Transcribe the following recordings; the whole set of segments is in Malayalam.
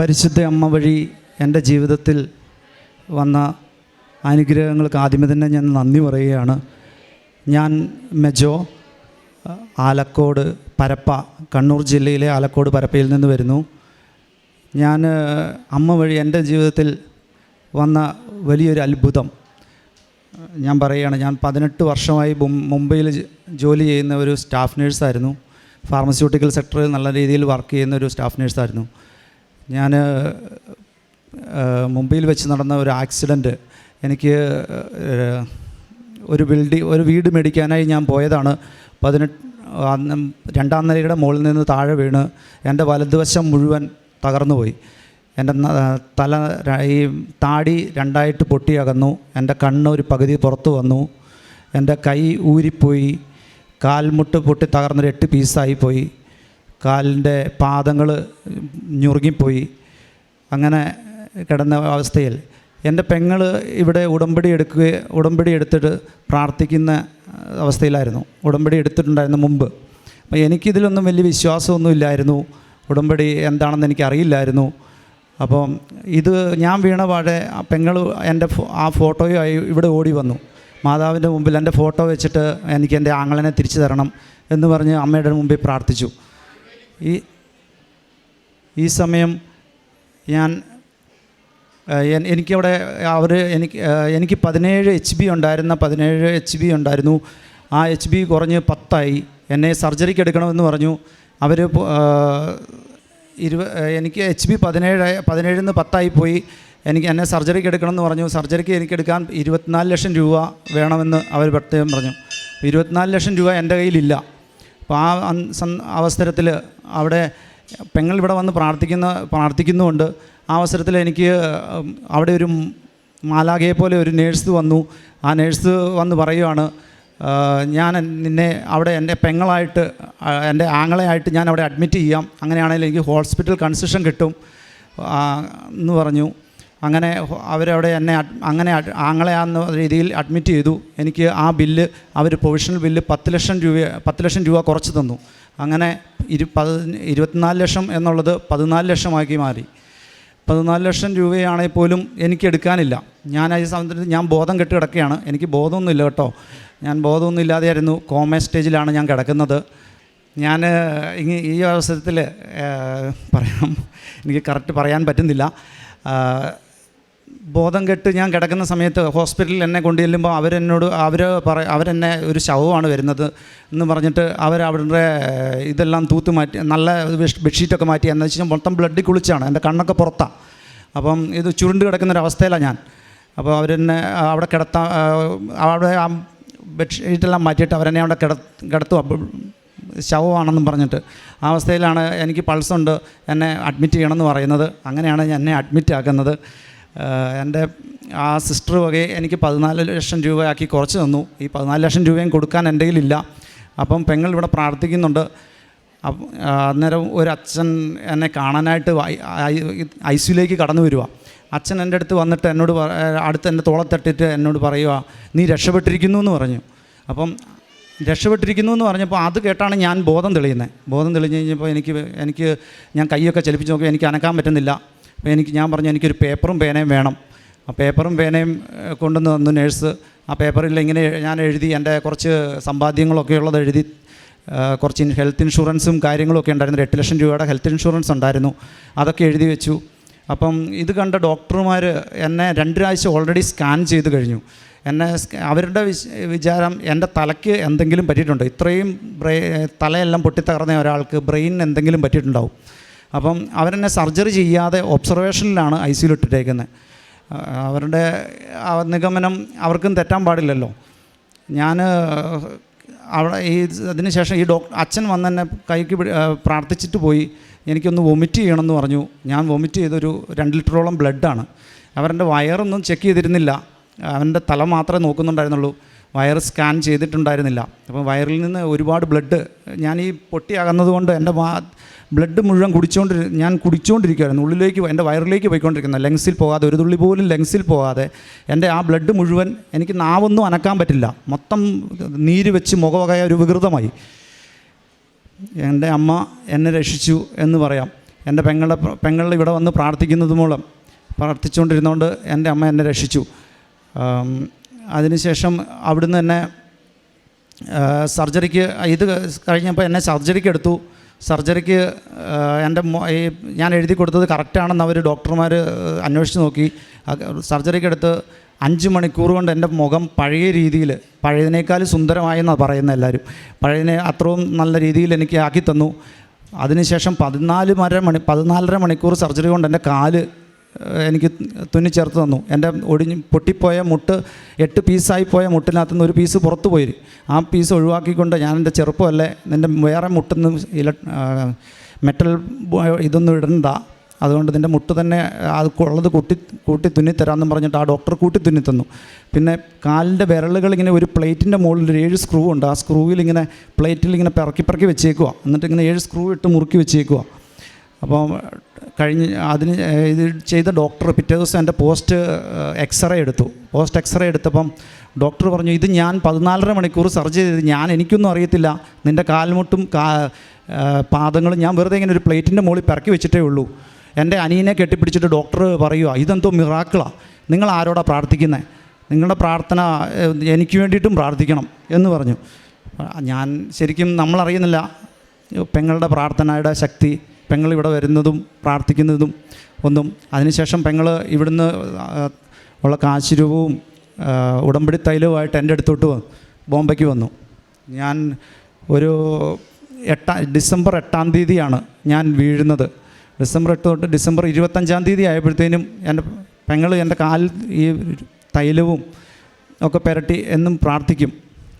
പരിശുദ്ധ അമ്മ വഴി എന്റെ ജീവിതത്തിൽ വന്ന അനുഗ്രഹങ്ങൾക്ക് ആദ്യമേ തന്നെ ഞാൻ നന്ദി പറയുകയാണ്. ഞാൻ മെജോ ആലക്കോട് പരപ്പ കണ്ണൂർ ജില്ലയിലെ ആലക്കോട് പരപ്പയിൽ നിന്ന് വരുന്നു. ഞാൻ അമ്മ വഴി എന്റെ ജീവിതത്തിൽ വന്ന വലിയൊരു അത്ഭുതം. ഞാൻ പറയുകയാണ് ഞാൻ പതിനെട്ട് വർഷമായി മുംബൈയിൽ ജോലി ചെയ്യുന്ന ഒരു സ്റ്റാഫ് നേഴ്സായിരുന്നു. ഫാർമസ്യൂട്ടിക്കൽ സെക്ടറിൽ നല്ല രീതിയിൽ വർക്ക് ചെയ്യുന്ന ഒരു സ്റ്റാഫ് നേഴ്സായിരുന്നു. ഞാൻ മുംബൈയിൽ വെച്ച് നടന്ന ഒരു ആക്സിഡന്റ് എനിക്ക് ഒരു ബിൽഡിംഗ് ഒരു വീട് മേടിക്കാനായി ഞാൻ പോയതാണ്. പതിനെട്ട് രണ്ടാം നിലയുടെ മുകളിൽ നിന്ന് താഴെ വീണ് എന്റെ വലതുവശം മുഴുവൻ തകർന്നു പോയി എന്റെ തല ഈ താടി രണ്ടായിട്ട് പൊട്ടി അകന്നു. എന്റെ കണ്ണ് ഒരു പകുതി പുറത്തു വന്നു. എന്റെ കൈ ഊരിപ്പോയി. കാൽമുട്ട് പൊട്ടി തകർന്നൊരു എട്ട് പീസായി പോയി. കാലിന്റെ പാദങ്ങൾ ഞുറുങ്ങിപ്പോയി. അങ്ങനെ കിടന്ന അവസ്ഥയിൽ എന്റെ പെങ്ങൾ ഇവിടെ ഉടമ്പടി എടുക്കുക ഉടമ്പടി എടുത്തിട്ട് പ്രാർത്ഥിക്കുന്ന അവസ്ഥയിലായിരുന്നു. ഉടമ്പടി എടുത്തിട്ടുണ്ടായിരുന്നു മുമ്പ്. അപ്പോൾ എനിക്കിതിലൊന്നും വലിയ വിശ്വാസമൊന്നും ഇല്ലായിരുന്നു. ഉടമ്പടി എന്താണെന്ന് എനിക്കറിയില്ലായിരുന്നു. അപ്പം ഇത് ഞാൻ വീണ പാടെ പെങ്ങൾ എന്റെ ആ ഫോട്ടോയുമായി ഇവിടെ ഓടി വന്നു. മാതാവിന്റെ മുമ്പിൽ എന്റെ ഫോട്ടോ വെച്ചിട്ട് എനിക്ക് എന്റെ ആങ്ങളനെ തിരിച്ചു തരണം എന്ന് പറഞ്ഞ് അമ്മയുടെ മുമ്പിൽ പ്രാർത്ഥിച്ചു. ഈ ഈ സമയം ഞാൻ എനിക്കവിടെ അവർ എനിക്ക് എനിക്ക് പതിനേഴ് എച്ച് ബി ഉണ്ടായിരുന്ന പതിനേഴ് എച്ച് ബി ഉണ്ടായിരുന്നു. ആ എച്ച് ബി കുറഞ്ഞ് പത്തായി. എന്നെ സർജറിക്ക് എടുക്കണമെന്ന് പറഞ്ഞു. അവർ ഇരുപ എനിക്ക് എച്ച് ബി പതിനേഴ് പതിനേഴിൽ നിന്ന് പത്തായി പോയി. എനിക്ക് എന്നെ സർജറിക്ക് എടുക്കണമെന്ന് പറഞ്ഞു. സർജറിക്ക് എനിക്ക് എടുക്കാൻ ഇരുപത്തിനാല് ലക്ഷം രൂപ വേണമെന്ന് അവർ പ്രത്യേകം പറഞ്ഞു. ഇരുപത്തിനാല് ലക്ഷം രൂപ എന്റെ കയ്യിലില്ല. അപ്പോൾ ആ അവസരത്തിൽ അവിടെ പെങ്ങൾ ഇവിടെ വന്ന് പ്രാർത്ഥിക്കുന്ന പ്രാർത്ഥിക്കുന്നുമുണ്ട്. ആ അവസരത്തിൽ എനിക്ക് അവിടെ ഒരു മാലാഖയെ പോലെ ഒരു നേഴ്സ് വന്നു. ആ നേഴ്സ് വന്ന് പറയുവാണ് ഞാൻ നിന്നെ അവിടെ എന്റെ പെങ്ങളായിട്ട് എന്റെ ആങ്ങളെയായിട്ട് ഞാൻ അവിടെ അഡ്മിറ്റ് ചെയ്യാം. അങ്ങനെയാണെങ്കിൽ എനിക്ക് ഹോസ്പിറ്റൽ കൺസെഷൻ കിട്ടും എന്ന് പറഞ്ഞു. അങ്ങനെ അവരവിടെ എന്നെ അങ്ങനെ ആങ്ങളെ എന്ന രീതിയിൽ അഡ്മിറ്റ് ചെയ്തു. എനിക്ക് ആ ബില്ല് അവർ പ്രൊവിഷണൽ ബില്ല് പത്ത് ലക്ഷം രൂപ പത്ത് ലക്ഷം രൂപ കുറച്ച് തന്നു. അങ്ങനെ ഇരു പതി ഇരുപത്തിനാല് ലക്ഷം എന്നുള്ളത് പതിനാല് ലക്ഷമാക്കി മാറി. പതിനാല് ലക്ഷം രൂപയാണെങ്കിൽ പോലും എനിക്ക് എടുക്കാനില്ല. ഞാൻ ഈ സമയത്ത് ഞാൻ ബോധം കെട്ട് കിടക്കുകയാണ്. എനിക്ക് ബോധമൊന്നുമില്ല കേട്ടോ. ഞാൻ ബോധമൊന്നും ഇല്ലാതെയായിരുന്നു. കോമ സ്റ്റേജിലാണ് ഞാൻ കിടക്കുന്നത്. ഞാൻ ഈ അവസരത്തിൽ പറയാം. എനിക്ക് കറക്റ്റ് പറയാൻ പറ്റുന്നില്ല. ബോധം കെട്ട് ഞാൻ കിടക്കുന്ന സമയത്ത് ഹോസ്പിറ്റലിൽ എന്നെ കൊണ്ടു ചെല്ലുമ്പോൾ അവരെന്നോട് അവർ പറ അവരെന്നെ ഒരു ശവമാണ് വരുന്നത് എന്ന് പറഞ്ഞിട്ട് അവർ അവരുടെ ഇതെല്ലാം തൂത്ത് മാറ്റി നല്ല ബെഡ്- ബെഡ്ഷീറ്റൊക്കെ മാറ്റി എന്ന് വെച്ചാൽ മൊത്തം ബ്ലഡിൽ കുളിച്ചാണ് എന്റെ കണ്ണൊക്കെ പുറത്താണ് അപ്പം ഇത് ചുരുണ്ട് കിടക്കുന്നൊരവസ്ഥയിലാണ് ഞാൻ. അപ്പോൾ അവരെന്നെ അവിടെ കിടത്താൻ അവിടെ ആ ബെഡ്ഷീറ്റെല്ലാം മാറ്റിയിട്ട് അവരെന്നെ അവിടെ കിട കിടത്തുക ശവമാണെന്നും പറഞ്ഞിട്ട്. ആ അവസ്ഥയിലാണ് എനിക്ക് പൾസുണ്ട് എന്നെ അഡ്മിറ്റ് ചെയ്യണമെന്ന് പറയുന്നത്. അങ്ങനെയാണ് എന്നെ അഡ്മിറ്റ് ആക്കുന്നത് എന്റെ ആ സിസ്റ്റർ വകയെ എനിക്ക് പതിനാല് ലക്ഷം രൂപയാക്കി കുറച്ച് തന്നു. ഈ പതിനാല് ലക്ഷം രൂപയും കൊടുക്കാൻ എന്റെ കയ്യിലില്ല. അപ്പം പെങ്ങൾ ഇവിടെ പ്രാർത്ഥിക്കുന്നുണ്ട്. അന്നേരം ഒരു അച്ഛൻ എന്നെ കാണാനായിട്ട് ഐ സിയിലേക്ക് കടന്നു വരിക അച്ഛൻ എന്റെ അടുത്ത് വന്നിട്ട് എന്നോട് അടുത്ത് എന്റെ തോളത്തട്ടിട്ട് എന്നോട് പറയുക നീ രക്ഷപ്പെട്ടിരിക്കുന്നു എന്ന് പറഞ്ഞു. അപ്പം രക്ഷപ്പെട്ടിരിക്കുന്നു എന്ന് പറഞ്ഞപ്പോൾ അത് കേട്ടാണ് ഞാൻ ബോധം തെളിയുന്നത്. ബോധം തെളിഞ്ഞ് കഴിഞ്ഞപ്പോൾ എനിക്ക് എനിക്ക് ഞാൻ കൈയൊക്കെ ചലിപ്പിച്ച് നോക്കി എനിക്ക് അനക്കാൻ പറ്റുന്നില്ല. അപ്പോൾ എനിക്ക് ഞാൻ പറഞ്ഞു എനിക്കൊരു പേപ്പറും പേനയും വേണം. ആ പേപ്പറും പേനയും കൊണ്ടുവന്ന് തന്നു നേഴ്സ്. ആ പേപ്പറിൽ ഇങ്ങനെ ഞാൻ എഴുതി എന്റെ കുറച്ച് സമ്പാദ്യങ്ങളൊക്കെ ഉള്ളത് എഴുതി കുറച്ച് ഹെൽത്ത് ഇൻഷുറൻസും കാര്യങ്ങളൊക്കെ ഉണ്ടായിരുന്നു. എട്ട് ലക്ഷം രൂപയുടെ ഹെൽത്ത് ഇൻഷുറൻസ് ഉണ്ടായിരുന്നു. അതൊക്കെ എഴുതി വെച്ചു. അപ്പം ഇത് കണ്ട ഡോക്ടർമാർ എന്നെ രണ്ടാഴ്ച ഓൾറെഡി സ്കാൻ ചെയ്ത് കഴിഞ്ഞു. എന്നെ അവരുടെ വിച- വിചാരം എന്റെ തലയ്ക്ക് എന്തെങ്കിലും പറ്റിയിട്ടുണ്ടോ? ഇത്രയും തലയെല്ലാം പൊട്ടിത്തകർന്ന ഒരാൾക്ക് ബ്രെയിൻ എന്തെങ്കിലും പറ്റിയിട്ടുണ്ടാവും. അപ്പം അവരെന്നെ സർജറി ചെയ്യാതെ ഒബ്സർവേഷനിലാണ് ഐ സിയിൽ ഇട്ടിട്ടേക്കുന്നത് അവരുടെ നിഗമനം അവർക്കും തെറ്റാൻ പാടില്ലല്ലോ. ഞാൻ അവിടെ ഈ അതിന് ശേഷം ഈ ഡോക്ടർ അച്ഛൻ വന്ന് തന്നെ കൈക്ക് പ്രാർത്ഥിച്ചിട്ട് പോയി എനിക്കൊന്ന് വൊമിറ്റ് ചെയ്യണമെന്ന് പറഞ്ഞു. ഞാൻ വൊമിറ്റ് ചെയ്തൊരു രണ്ട് ലിറ്ററോളം ബ്ലഡാണ്. അവരെന്റെ വയറൊന്നും ചെക്ക് ചെയ്തിരുന്നില്ല. അവന്റെ തല മാത്രമേ നോക്കുന്നുണ്ടായിരുന്നുള്ളൂ. Wire scan ചെയ്തിട്ടുണ്ടായിരുന്നില്ല. അപ്പോൾ വയറിൽ നിന്ന് ഒരുപാട് ബ്ലഡ് ഞാൻ ഈ പൊട്ടിയാകുന്നതുകൊണ്ട് എന്റെ വാ ബ്ലഡ് മുഴുവൻ കുടിച്ചുകൊണ്ട് ഞാൻ കുടിച്ചുകൊണ്ടിരിക്കുകയായിരുന്നു ഉള്ളിലേക്ക് എന്റെ വയറിലേക്ക് പോയിക്കൊണ്ടിരിക്കുന്ന ലങ്സിൽ പോകാതെ ഒരു തുള്ളി പോലും ലങ്സിൽ പോകാതെ എന്റെ ആ ബ്ലഡ് മുഴുവൻ എനിക്ക് നാവൊന്നും അനക്കാൻ പറ്റില്ല. മൊത്തം നീര് വെച്ച് മുഖവകയ ഒരു വികൃതമായി. എന്റെ അമ്മ എന്നെ രക്ഷിച്ചു എന്ന് പറയാം. എന്റെ പെങ്ങളുടെ പെങ്ങളുടെ ഇവിടെ വന്ന് പ്രാർത്ഥിക്കുന്നത് മൂലം പ്രാർത്ഥിച്ചുകൊണ്ടിരുന്നതുകൊണ്ട് എന്റെ അമ്മ എന്നെ രക്ഷിച്ചു. അതിനുശേഷം അവിടുന്ന് തന്നെ സർജറിക്ക് ഇത് കഴിഞ്ഞപ്പോൾ എന്നെ സർജറിക്ക് എടുത്തു. സർജറിക്ക് എന്റെ ഈ ഞാൻ എഴുതി കൊടുത്തത് കറക്റ്റാണെന്ന് അവർ ഡോക്ടർമാർ അന്വേഷിച്ച് നോക്കി. സർജറിക്ക് എടുത്ത് അഞ്ച് മണിക്കൂർ കൊണ്ട് എന്റെ മുഖം പഴയ രീതിയിൽ പഴയതിനേക്കാൾ സുന്ദരമായെന്നാണ് പറയുന്നത് എല്ലാവരും. പഴയതിനെ അത്രയും നല്ല രീതിയിൽ എനിക്ക് ആക്കി തന്നു. അതിനുശേഷം പതിനാല് മര മണി പതിനാലര മണിക്കൂർ സർജറി കൊണ്ട് എന്റെ കാൽ എനിക്ക് തുന്നി ചേർത്ത് തന്നു. എന്റെ ഒടിഞ്ഞ് പൊട്ടിപ്പോയ മുട്ട് എട്ട് പീസായി പോയ മുട്ടിനകത്തു നിന്ന് ഒരു പീസ് പുറത്തു പോയി. ആ പീസ് ഒഴിവാക്കിക്കൊണ്ട് ഞാൻ എന്റെ ചെറുപ്പമല്ലേ നിന്റെ വേറെ മുട്ടൊന്നും ഇല മെറ്റൽ ഇതൊന്നും ഇടണ്ട. അതുകൊണ്ട് നിന്റെ മുട്ട് തന്നെ അത് ഉള്ളത് കൂട്ടി കൂട്ടി തുന്നി തരാമെന്നും പറഞ്ഞിട്ട് ആ ഡോക്ടർ കൂട്ടി തുന്നി തന്നു. പിന്നെ കാലിന്റെ വിരലുകൾ ഇങ്ങനെ ഒരു പ്ലേറ്റിന്റെ മുകളിൽ ഒരു ഏഴ് സ്ക്രൂ ഉണ്ട്. ആ സ്ക്രൂവിൽ ഇങ്ങനെ പ്ലേറ്റിൽ ഇങ്ങനെ പിറക്കി പിറക്കി വെച്ചേക്കുക എന്നിട്ട് ഇങ്ങനെ ഏഴ് സ്ക്രൂ ഇട്ട് മുറുക്കി വെച്ചേക്കുക അപ്പോൾ കഴിഞ്ഞ് അതിന് ഇത് ചെയ്ത ഡോക്ടർ പിറ്റേ ദിവസം എന്റെ പോസ്റ്റ് എക്സ്റേ എടുത്തു. പോസ്റ്റ് എക്സ്റേ എടുത്തപ്പം ഡോക്ടർ പറഞ്ഞു ഇത് ഞാൻ പതിനാലര മണിക്കൂർ സർജറി ചെയ്ത് ഞാൻ എനിക്കൊന്നും അറിയത്തില്ല. നിന്റെ കാൽമുട്ടും കാ പാദങ്ങളും ഞാൻ വെറുതെ ഇങ്ങനെ ഒരു പ്ലേറ്റിന്റെ മുകളിൽ പിറക്കി വെച്ചിട്ടേ ഉള്ളൂ. എന്റെ അനിയനെ കെട്ടിപ്പിടിച്ചിട്ട് ഡോക്ടർ പറയുക ഇതെന്തോ മിറാക്കിളാണ് നിങ്ങൾ ആരോടാ പ്രാർത്ഥിക്കുന്നത് നിങ്ങളുടെ പ്രാർത്ഥന എനിക്ക് വേണ്ടിയിട്ടും പ്രാർത്ഥിക്കണം. എന്ന് പറഞ്ഞു. ഞാൻ ശരിക്കും നമ്മളറിയുന്നില്ല. പെങ്ങളുടെ പ്രാർത്ഥനയുടെ ശക്തി പെങ്ങൾ ഇവിടെ വരുന്നതും പ്രാർത്ഥിക്കുന്നതും ഒന്നും. അതിനുശേഷം പെങ്ങൾ ഇവിടുന്ന് ഉള്ള കാശിരൂപവും ഉടമ്പടി തൈലവുമായിട്ട് എന്റെ അടുത്തോട്ട് ബോംബെക്ക് വന്നു. ഞാൻ ഒരു എട്ടാം ഡിസംബർ എട്ടാം തീയതിയാണ് ഞാൻ വീഴുന്നത്. ഡിസംബർ എട്ട് തൊട്ട് ഡിസംബർ ഇരുപത്തഞ്ചാം തീയതി ആയപ്പോഴത്തേനും എന്റെ പെങ്ങൾ എന്റെ കാലിൽ ഈ തൈലവും ഒക്കെ പുരട്ടി എന്നും പ്രാർത്ഥിക്കും.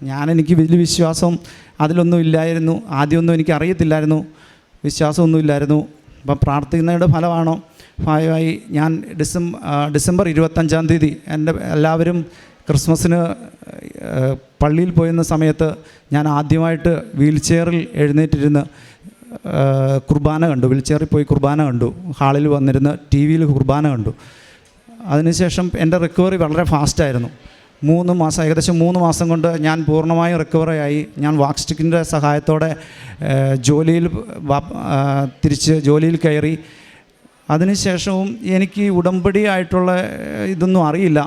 ഞാൻ എനിക്ക് വലിയ വിശ്വാസം അതിലൊന്നും ഇല്ലായിരുന്നു. ആദ്യമൊന്നും എനിക്ക് അറിയത്തില്ലായിരുന്നു വിശ്വാസമൊന്നും ഇല്ലായിരുന്നു അപ്പം പ്രാർത്ഥിക്കുന്നതിന്റെ ഫലമാണോ? ഫലമായി ഞാൻ ഡിസംബർ ഡിസംബർ ഇരുപത്തഞ്ചാം തീയതി എന്റെ എല്ലാവരും ക്രിസ്മസിന് പള്ളിയിൽ പോയിരുന്ന സമയത്ത് ഞാൻ ആദ്യമായിട്ട് വീൽ ചെയറിൽ എഴുന്നേറ്റിരുന്ന് കുർബാന കണ്ടു. വീൽ ചെയറിൽ പോയി കുർബാന കണ്ടു. ഹാളിൽ വന്നിരുന്ന് ടി വിയിൽ കുർബാന കണ്ടു. അതിനുശേഷം എന്റെ റിക്കവറി വളരെ ഫാസ്റ്റായിരുന്നു. മൂന്ന് മാസം ഏകദേശം മൂന്ന് മാസം കൊണ്ട് ഞാൻ പൂർണമായും റിക്കവറായി ഞാൻ വാക്ക് സ്റ്റിക്കിന്റെ സഹായത്തോടെ ജോലിയിൽ തിരിച്ച് ജോലിയിൽ കയറി. അതിനുശേഷവും എനിക്ക് ഉടമ്പടി ആയിട്ടുള്ള ഇതൊന്നും അറിയില്ല.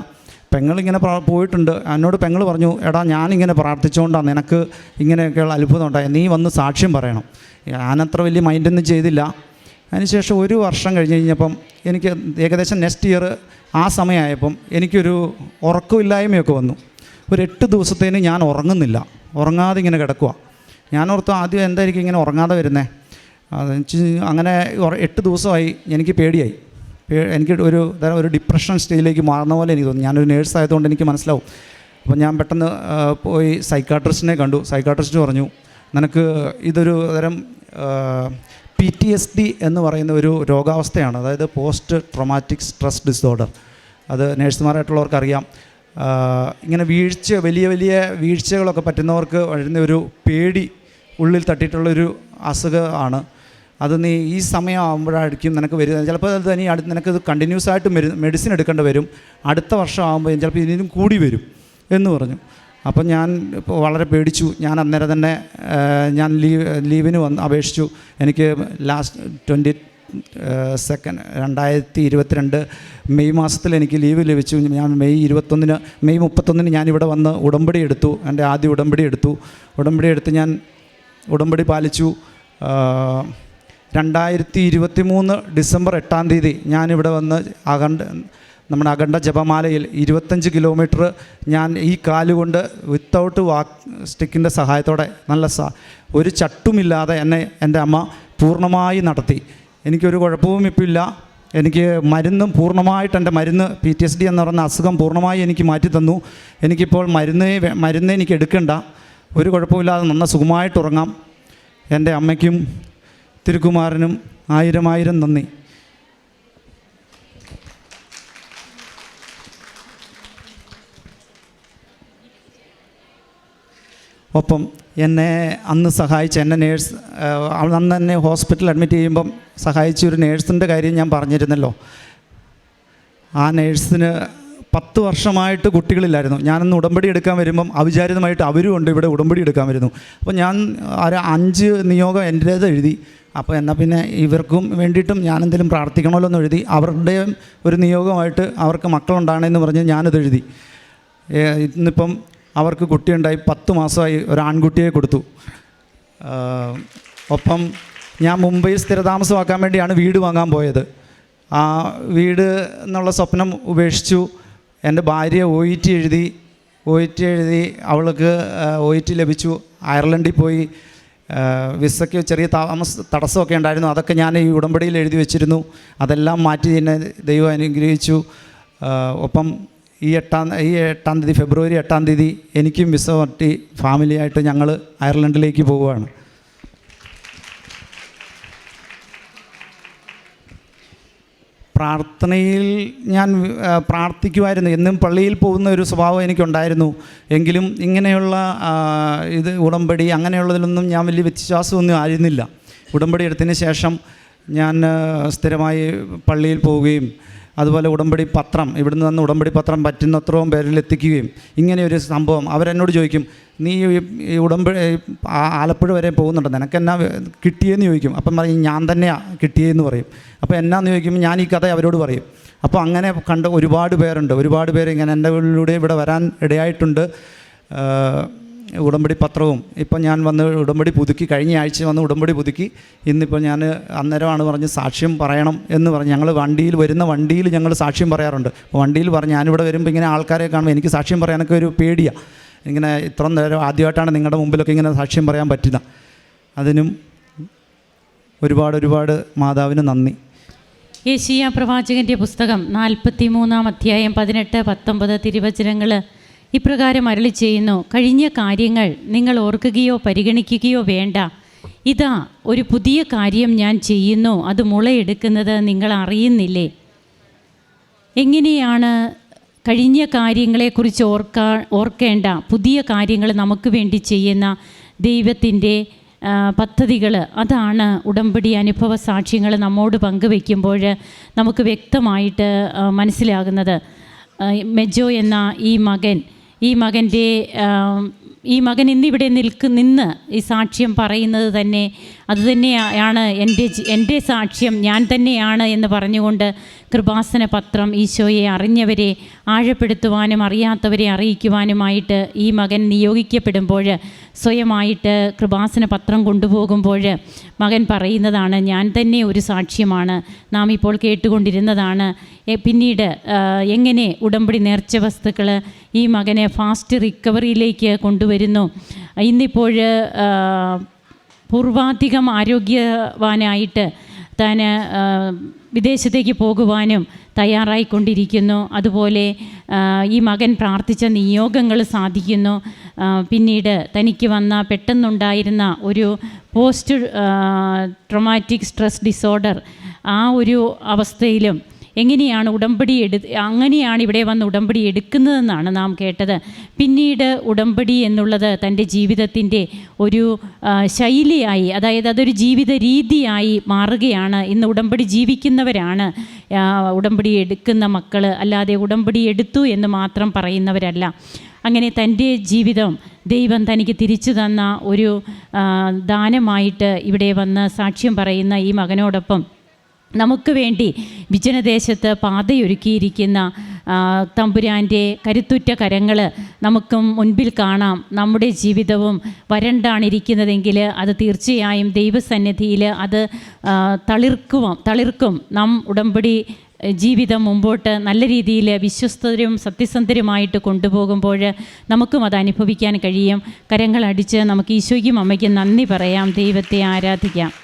പെങ്ങളിങ്ങനെ പോയിട്ടുണ്ട്. എന്നോട് പെങ്ങൾ പറഞ്ഞു എടാ ഞാനിങ്ങനെ പ്രാർത്ഥിച്ചുകൊണ്ടാണ് നിനക്ക് ഇങ്ങനെയൊക്കെയുള്ള അത്ഭുതം ഉണ്ടായത്. നീ വന്ന് സാക്ഷ്യം പറയണം. ഞാനത്ര വലിയ മൈൻഡൊന്നും ചെയ്തില്ല. അതിനുശേഷം ഒരു വർഷം കഴിഞ്ഞ് കഴിഞ്ഞപ്പം എനിക്ക് ഏകദേശം നെക്സ്റ്റ് ഇയർ ആ സമയമായപ്പം എനിക്കൊരു ഉറക്കമില്ലായ്മയൊക്കെ വന്നു. ഒരു എട്ട് ദിവസത്തേന് ഞാൻ ഉറങ്ങുന്നില്ല. ഉറങ്ങാതെ ഇങ്ങനെ കിടക്കുക ഞാൻ ഓർത്തു ആദ്യം എന്തായിരിക്കും ഇങ്ങനെ ഉറങ്ങാതെ വരുന്നേ? അത് അങ്ങനെ എട്ട് ദിവസമായി എനിക്ക് പേടിയായി. എനിക്ക് ഒരു ഒരു ഡിപ്രഷൻ സ്റ്റേജിലേക്ക് മാറുന്ന പോലെ എനിക്ക് തോന്നി. ഞാനൊരു നേഴ്സ് ആയതുകൊണ്ട് എനിക്ക് മനസ്സിലാവും. അപ്പോൾ ഞാൻ പെട്ടെന്ന് പോയി സൈക്കാട്രിസ്റ്റിനെ കണ്ടു. സൈക്കാട്രിസ്റ്റ് പറഞ്ഞു നിനക്ക് ഇതൊരു തരം പി ടി എസ് ഡി എന്ന് പറയുന്ന ഒരു രോഗാവസ്ഥയാണ്. അതായത് പോസ്റ്റ് ട്രോമാറ്റിക് സ്ട്രെസ് ഡിസോർഡർ അത് നേഴ്സുമാരായിട്ടുള്ളവർക്ക് അറിയാം ഇങ്ങനെ വീഴ്ച വലിയ വലിയ വീഴ്ചകളൊക്കെ പറ്റുന്നവർക്ക് വരുന്ന ഒരു പേടി ഉള്ളിൽ തട്ടിയിട്ടുള്ളൊരു അസുഖമാണ് അത് നീ ഈ സമയമാകുമ്പോഴായിരിക്കും നിനക്ക് വരുന്നത്. ചിലപ്പോൾ അത് നീ അടുത്ത് ഇത് കണ്ടിന്യൂസ് ആയിട്ട് മെഡിസിൻ എടുക്കേണ്ടി വരും. അടുത്ത വർഷം ആകുമ്പോൾ ചിലപ്പോൾ ഇതിനും കൂടി വരും എന്ന് പറഞ്ഞു. അപ്പം ഞാൻ ഇപ്പോൾ വളരെ പേടിച്ചു. ഞാൻ അന്നേരം തന്നെ ഞാൻ ലീവ് ലീവിന് വന്ന് അപേക്ഷിച്ചു. എനിക്ക് ലാസ്റ്റ് ട്വന്റി സെക്കൻഡ് രണ്ടായിരത്തി ഇരുപത്തിരണ്ട് മെയ് മാസത്തിൽ എനിക്ക് ലീവ് ലഭിച്ചു. ഞാൻ മെയ് ഇരുപത്തൊന്നിന് മെയ് മുപ്പത്തൊന്നിന് ഞാനിവിടെ വന്ന് ഉടമ്പടി എടുത്തു. എന്റെ ആദ്യ ഉടമ്പടി എടുത്തു. ഉടമ്പടി എടുത്ത് ഞാൻ ഉടമ്പടി പാലിച്ചു. രണ്ടായിരത്തി ഇരുപത്തി മൂന്ന് ഡിസംബർ എട്ടാം തീയതി ഞാനിവിടെ വന്ന് അഖണ്ഡ നമ്മുടെ അഖണ്ഡ ജപമാലയിൽ ഇരുപത്തഞ്ച് കിലോമീറ്റർ ഞാൻ ഈ കാലുകൊണ്ട് വിത്തൗട്ട് വാക്ക് സ്റ്റിക്കിന്റെ സഹായത്തോടെ നല്ല സ ഒരു ചട്ടുമില്ലാതെ എന്നെ എന്റെ അമ്മ പൂർണമായി നടത്തി. എനിക്കൊരു കുഴപ്പവും ഇപ്പില്ല എനിക്ക് മരുന്നും പൂർണമായിട്ട് എന്റെ മരുന്ന് പി ടി എസ് ഡി എന്ന് പറയുന്ന അസുഖം പൂർണമായി എനിക്ക് മാറ്റി തന്നു. എനിക്കിപ്പോൾ മരുന്ന് മരുന്നേ എനിക്ക് എടുക്കണ്ട. ഒരു കുഴപ്പമില്ലാതെ നന്ന സുഖമായിട്ട് ഉറങ്ങാം. എന്റെ അമ്മയ്ക്കും തിരുക്കുമാരനും ആയിരം ആയിരം നന്ദി. ഒപ്പം എന്നെ അന്ന് സഹായിച്ച എന്നെ നേഴ്സ് അന്ന് എന്നെ ഹോസ്പിറ്റലിൽ അഡ്മിറ്റ് ചെയ്യുമ്പം സഹായിച്ച ഒരു നേഴ്സിന്റെ കാര്യം ഞാൻ പറഞ്ഞിരുന്നല്ലോ. ആ നേഴ്സിന് പത്ത് വർഷമായിട്ട് കുട്ടികളില്ലായിരുന്നു. ഞാനന്ന് ഉടമ്പടി എടുക്കാൻ വരുമ്പം അവിചാരിതമായിട്ട് അവരും ഉണ്ട് ഇവിടെ ഉടമ്പടി എടുക്കാൻ വരുന്നു. അപ്പോൾ ഞാൻ ഒരു അഞ്ച് നിയോഗം എന്റേത് എഴുതി. അപ്പോൾ എന്നാൽ പിന്നെ ഇവർക്കും വേണ്ടിയിട്ടും ഞാനെന്തെങ്കിലും പ്രാർത്ഥിക്കണമല്ലോ എന്ന് എഴുതി. അവരുടെയും ഒരു നിയോഗമായിട്ട് അവർക്ക് മക്കളുണ്ടാകണമെന്ന് പറഞ്ഞ് ഞാനത് എഴുതി. ഇന്നിപ്പം അവർക്ക് കുട്ടിയുണ്ടായി പത്ത് മാസമായി ഒരു ആൺകുട്ടിയെ കൊടുത്തു. ഒപ്പം ഞാൻ മുംബൈ സ്ഥിരതാമസമാക്കാൻ വേണ്ടിയാണ് വീട് വാങ്ങാൻ പോയത്. ആ വീട് എന്നുള്ള സ്വപ്നം ഉപേക്ഷിച്ചു. എന്റെ ഭാര്യ ഒ ഇ ടി എഴുതി ഒ ഇ ടി എഴുതി അവൾക്ക് ഒ ഇ ടി ലഭിച്ചു. അയർലൻഡിൽ പോയി. വിസയ്ക്ക് ചെറിയ താമസ തടസ്സമൊക്കെ ഉണ്ടായിരുന്നു. അതൊക്കെ ഞാൻ ഈ ഉടമ്പടിയിൽ എഴുതി വെച്ചിരുന്നു. അതെല്ലാം മാറ്റി എന്നെ ദൈവം അനുഗ്രഹിച്ചു. ഒപ്പം ഈ എട്ടാം ഈ എട്ടാം തീയതി ഫെബ്രുവരി എട്ടാം തീയതി എനിക്കും വിസ പറ്റി ഫാമിലിയായിട്ട് ഞങ്ങൾ അയർലൻഡിലേക്ക് പോവുകയാണ്. പ്രാർത്ഥനയിൽ ഞാൻ പ്രാർത്ഥിക്കുമായിരുന്നു. എന്നും പള്ളിയിൽ പോകുന്ന ഒരു സ്വഭാവം എനിക്കുണ്ടായിരുന്നു. എങ്കിലും ഇങ്ങനെയുള്ള ഇത് ഉടമ്പടി അങ്ങനെയുള്ളതിലൊന്നും ഞാൻ വലിയ വ്യത്യാസമൊന്നും ആയിരുന്നില്ല. ഉടമ്പടി എടുത്തതിന് ശേഷം ഞാൻ സ്ഥിരമായി പള്ളിയിൽ പോവുകയും അതുപോലെ ഉടമ്പടി പത്രം ഇവിടുന്ന് നിന്ന് ഉടമ്പടി പത്രം പറ്റുന്നത്രയും പേരിൽ എത്തിക്കുകയും ഒരു സംഭവം അവരെന്നോട് ചോദിക്കും നീ ഈ- ഉടമ്പടി ആലപ്പുഴ വരെ പോകുന്നുണ്ട്? നിനക്ക് എന്നാ കിട്ടിയെന്ന് ചോദിക്കും. അപ്പം പറയും ഞാൻ തന്നെയാണ് കിട്ടിയെന്ന് പറയും. അപ്പോൾ എന്നാന്ന് ചോദിക്കുമ്പോൾ ഞാൻ ഈ കഥ അവരോട് പറയും. അപ്പോൾ അങ്ങനെ കണ്ട ഒരുപാട് പേരുണ്ട്. ഒരുപാട് പേര് ഇങ്ങനെ എന്റെ വീട്ടിലൂടെ ഇവിടെ വരാൻ ഇടയായിട്ടുണ്ട്. ഉടമ്പടി പത്രവും. ഇപ്പം ഞാൻ വന്ന് ഉടമ്പടി പുതുക്കി കഴിഞ്ഞ ആഴ്ച വന്ന് ഉടമ്പടി പുതുക്കി. ഇന്നിപ്പോൾ ഞാൻ അന്നേരമാണ് പറഞ്ഞ് സാക്ഷ്യം പറയണം എന്ന് പറഞ്ഞ് ഞങ്ങൾ വണ്ടിയിൽ വരുന്ന വണ്ടിയിൽ ഞങ്ങൾ സാക്ഷ്യം പറയാറുണ്ട്. അപ്പോൾ വണ്ടിയിൽ പറഞ്ഞ് ഞാനിവിടെ വരുമ്പോൾ ഇങ്ങനെ ആൾക്കാരെ കാണുമ്പോൾ എനിക്ക് സാക്ഷ്യം പറയാനൊക്കെ ഒരു പേടിയാണ് ഇങ്ങനെ ഇത്ര നേരം ആദ്യമായിട്ടാണ് നിങ്ങളുടെ മുമ്പിലൊക്കെ ഇങ്ങനെ സാക്ഷ്യം പറയാൻ പറ്റുന്നത് അതിനും ഒരുപാട് ഒരുപാട് മാതാവിന് നന്ദി. യേശിയ പ്രവാചകന്റെ പുസ്തകം നാൽപ്പത്തി മൂന്നാം അധ്യായം പതിനെട്ട് പത്തൊമ്പത് തിരുവചനങ്ങൾ ഇപ്രകാരം അരളി ചെയ്യുന്നു കഴിഞ്ഞ കാര്യങ്ങൾ നിങ്ങൾ ഓർക്കുകയോ പരിഗണിക്കുകയോ വേണ്ട. ഇതാ ഒരു പുതിയ കാര്യം ഞാൻ ചെയ്യുന്നു അത് മുളയെടുക്കുന്നത് നിങ്ങൾ അറിയുന്നില്ലേ? എങ്ങനെയാണ് കഴിഞ്ഞ കാര്യങ്ങളെക്കുറിച്ച് ഓർക്കാ ഓർക്കേണ്ട പുതിയ കാര്യങ്ങൾ നമുക്ക് വേണ്ടി ചെയ്യുന്ന ദൈവത്തിന്റെ പദ്ധതികൾ അതാണ് ഉടമ്പടി അനുഭവ സാക്ഷ്യങ്ങൾ നമ്മോട് പങ്കുവെക്കുമ്പോൾ നമുക്ക് വ്യക്തമായിട്ട് മനസ്സിലാകുന്നത്. മെജോ എന്ന ഈ മകൻ ഈ മകന്റെ ഈ മകൻ ഇന്നിവിടെ നിൽക്ക് നിന്ന് ഈ സാക്ഷ്യം പറയുന്നത് തന്നെ അതുതന്നെയാണ് എന്റെ എന്റെ സാക്ഷ്യം ഞാൻ തന്നെയാണ് എന്ന് പറഞ്ഞുകൊണ്ട് കൃപാസന പത്രം ഈശോയെ അറിഞ്ഞവരെ ആഴപ്പെടുത്തുവാനും അറിയാത്തവരെ അറിയിക്കുവാനുമായിട്ട് ഈ മകൻ നിയോഗിക്കപ്പെടുമ്പോൾ സ്വയമായിട്ട് കൃപാസന പത്രം കൊണ്ടുപോകുമ്പോൾ മകൻ പറയുന്നതാണ് ഞാൻ തന്നെ ഒരു സാക്ഷ്യമാണ്. നാം ഇപ്പോൾ കേട്ടുകൊണ്ടിരുന്നതാണ്. പിന്നീട് എങ്ങനെ ഉടമ്പടി നേർച്ച വസ്തുക്കൾ ഈ മകനെ ഫാസ്റ്റ് റിക്കവറിയിലേക്ക് കൊണ്ടുവരുന്നു? ഇന്നിപ്പോൾ പൂർവാധികം ആരോഗ്യവാനായിട്ട് താൻ വിദേശത്തേക്ക് പോകുവാനും തയ്യാറായിക്കൊണ്ടിരിക്കുന്നു. അതുപോലെ ഈ മകൻ പ്രാർത്ഥിച്ച നിയോഗങ്ങൾ സാധിക്കുന്നു. പിന്നീട് തനിക്ക് വന്ന പെട്ടെന്നുണ്ടായിരുന്ന ഒരു പോസ്റ്റ് ട്രൊമാറ്റിക് സ്ട്രെസ് ഡിസോർഡർ ആ ഒരു അവസ്ഥയിലും എങ്ങനെയാണ് ഉടമ്പടി എടു അങ്ങനെയാണ് ഇവിടെ വന്ന് ഉടമ്പടി എടുക്കുന്നതെന്നാണ് നാം കേട്ടത്. പിന്നീട് ഉടമ്പടി എന്നുള്ളത് തന്റെ ജീവിതത്തിന്റെ ഒരു ശൈലിയായി അതായത് അതൊരു ജീവിത രീതിയായി മാറുകയാണ്. ഇന്ന് ഉടമ്പടി ജീവിക്കുന്നവരാണ് ഉടമ്പടി എടുക്കുന്ന മക്കൾ അല്ലാതെ ഉടമ്പടി എടുത്തു എന്ന് മാത്രം പറയുന്നവരല്ല. അങ്ങനെ തന്റെ ജീവിതം ദൈവം തനിക്ക് തിരിച്ചു തന്ന ഒരു ദാനമായിട്ട് ഇവിടെ വന്ന് സാക്ഷ്യം പറയുന്ന ഈ മകനോടൊപ്പം നമുക്ക് വേണ്ടി വിജനദേശത്ത് പാതയൊരുക്കിയിരിക്കുന്ന തമ്പുരാന്റെ കരുത്തുറ്റ കരങ്ങൾ നമുക്കും മുൻപിൽ കാണാം. നമ്മുടെ ജീവിതവും വരണ്ടാണിരിക്കുന്നതെങ്കിൽ അത് തീർച്ചയായും ദൈവസന്നിധിയിൽ അത് തളിർക്കുവാം തളിർക്കും. നാം ഉടമ്പടി ജീവിതം മുമ്പോട്ട് നല്ല രീതിയിൽ വിശ്വസ്തരും സത്യസന്ധരുമായിട്ട് കൊണ്ടുപോകുമ്പോൾ നമുക്കും അത് അനുഭവിക്കാൻ കഴിയും. കരങ്ങളടിച്ച് നമുക്ക് ഈശോയ്ക്കും അമ്മയ്ക്കും നന്ദി പറയാം. ദൈവത്തെ ആരാധിക്കാം.